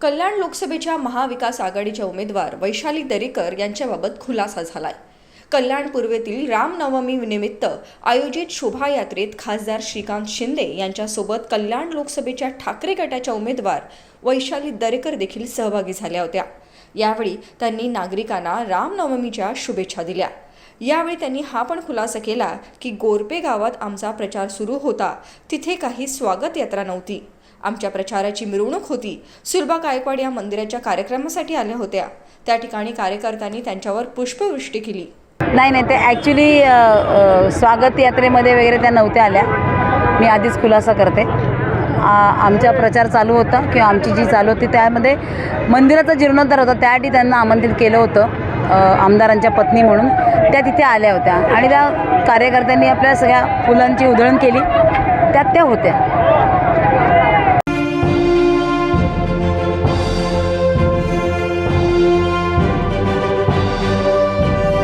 कल्याण लोकसभेच्या महाविकास आघाडीच्या उमेदवार वैशाली दरेकर यांच्याबाबत खुलासा झालाय. कल्याण पूर्वेतील रामनवमी निमित्त आयोजित शोभायात्रेत खासदार श्रीकांत शिंदे यांच्यासोबत कल्याण लोकसभेच्या ठाकरे गटाच्या उमेदवार वैशाली दरेकर देखील सहभागी झाल्या होत्या. यावेळी त्यांनी नागरिकांना रामनवमीच्या शुभेच्छा दिल्या. यावेळी त्यांनी हा पण खुलासा केला की गोरपे गावात आमचा प्रचार सुरू होता. तिथे काही स्वागत यात्रा नव्हती. आमच्या प्रचाराची मिरवणूक होती. सुलभा गायकवाड या मंदिराच्या कार्यक्रमासाठी आल्या होत्या. त्या ठिकाणी कार्यकर्त्यांनी त्यांच्यावर पुष्पवृष्टी केली. नाही नाही ते ॲक्च्युली स्वागत यात्रेमध्ये वगैरे त्या नव्हत्या आल्या. मी आधीच खुलासा करते. आ, आमचा प्रचार चालू होता किंवा आमची जी चालू होती त्यामध्ये मंदिराचा जीर्णोद्धार होता. त्यासाठी त्यांना आमंत्रित केलं होतं आमदारांच्या पत्नी म्हणून. त्या तिथे आल्या होत्या. आणि त्या कार्यकर्त्यांनी आपल्या सगळ्या फुलांची उधळण केली. त्यात त्या होत्या.